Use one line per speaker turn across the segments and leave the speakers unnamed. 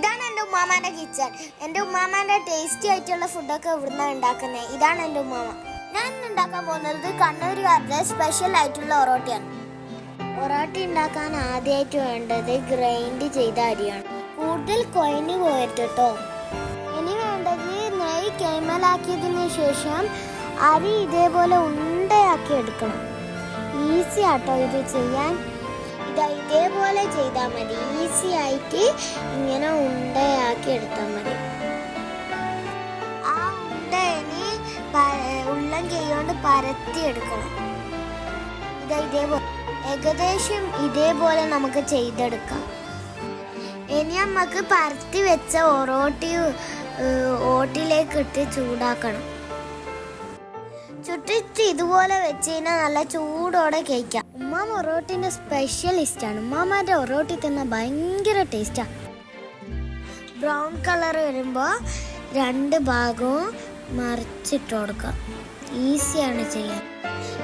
ഇതാണ് എന്റെ ഉമ്മാമാന്റെ കിച്ചൺ. എന്റെ ഉമ്മാമാന്റെ ടേസ്റ്റി ആയിട്ടുള്ള ഫുഡൊക്കെ ഇവിടുന്ന് ഉണ്ടാക്കുന്നത് ഇതാണ് എന്റെ ഉമ്മാമ. ഞാൻ ഉണ്ടാക്കാൻ പോകുന്നത് കണ്ണൂരുകാരുടെ സ്പെഷ്യൽ ആയിട്ടുള്ള ഒറോട്ടിയാണ് പൊറോട്ട ഉണ്ടാക്കാൻ ആദ്യമായിട്ട് വേണ്ടത് ഗ്രൈൻഡ് ചെയ്ത അരിയാണ്. കൂടുതൽ കൊയഞ്ഞു പോയിട്ട് കേട്ടോ ഇനി വേണ്ടത് നെയ് കൈമലാക്കിയതിന് ശേഷം അരി ഇതേപോലെ ഉണ്ടയാക്കി എടുക്കണം. ഈസി ആട്ടോ ഇത് ചെയ്യാൻ. ഇതാ ഇതേപോലെ ചെയ്താൽ മതി. ഈസി ആയിട്ട് ഇങ്ങനെ ഉണ്ടയാക്കി എടുത്താൽ മതി. ആ ഉണ്ട ഇനി പ- ഉള്ളം കൈകൊണ്ട് പരത്തി എടുക്കണം. ഇതാ ഇതേപോലെ. ഏകദേശം ഇതേപോലെ നമുക്ക് ചെയ്തെടുക്കാം. ഇനി നമുക്ക് പരത്തി വെച്ച ഒറോട്ടി ഓട്ടിലേക്ക് ഇട്ട് ചൂടാക്കണം. ചുട്ടിട്ട് ഇതുപോലെ വെച്ച് കഴിഞ്ഞാൽ നല്ല ചൂടോടെ കഴിക്കാം. ഉമ്മ ഒറോട്ടിന്റെ സ്പെഷ്യലിസ്റ്റ് ആണ്. ഉമ്മാമാന്റെ ഒറോട്ടി തന്നെ ഭയങ്കര ടേസ്റ്റാണ് ബ്രൗൺ കളർ വരുമ്പോൾ രണ്ട് ഭാഗവും മറിച്ചിട്ട് കൊടുക്കുക. ഈസിയാണ് ചെയ്യാൻ.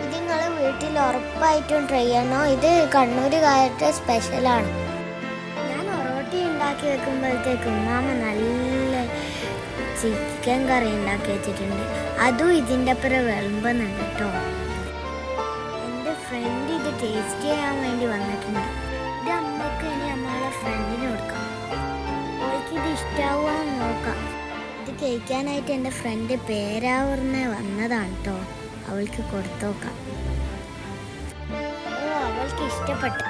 ഇത് നിങ്ങൾ വീട്ടിൽ ഉറപ്പായിട്ടും ട്രൈ ചെയ്യണോ? ഇത് കണ്ണൂരുകാരുടെ സ്പെഷ്യലാണ് ഞാൻ ഒറോട്ടി ഉണ്ടാക്കി വെക്കുമ്പോഴത്തേക്ക് ഉമ്മാമ നല്ല ചിക്കൻ കറി ഉണ്ടാക്കി വെച്ചിട്ടുണ്ട്. അതും ഇതിന്റെ അപ്പുറം വിളമ്പുന്നുണ്ട് കേട്ടോ. എന്റെ ഫ്രണ്ട് ഇത് ടേസ്റ്റ് ചെയ്യാൻ വേണ്ടി വന്നിട്ടുണ്ട്. ഇത് അമ്മയ്ക്ക് ഇനി അമ്മയുടെ ഫ്രണ്ടിന് കൊടുക്കാം. അവൾക്ക് ഇത് ഇഷ്ടാവുമെന്ന് നോക്കാം. ഇത് കഴിക്കാനായിട്ട് എന്റെ ഫ്രണ്ട് പേരാവൂർന്ന് വന്നതാണ് കേട്ടോ. അവൾക്ക് കൊടുത്തു നോക്കാം ഓ അവൾക്ക് ഇഷ്ടപ്പെട്ടു.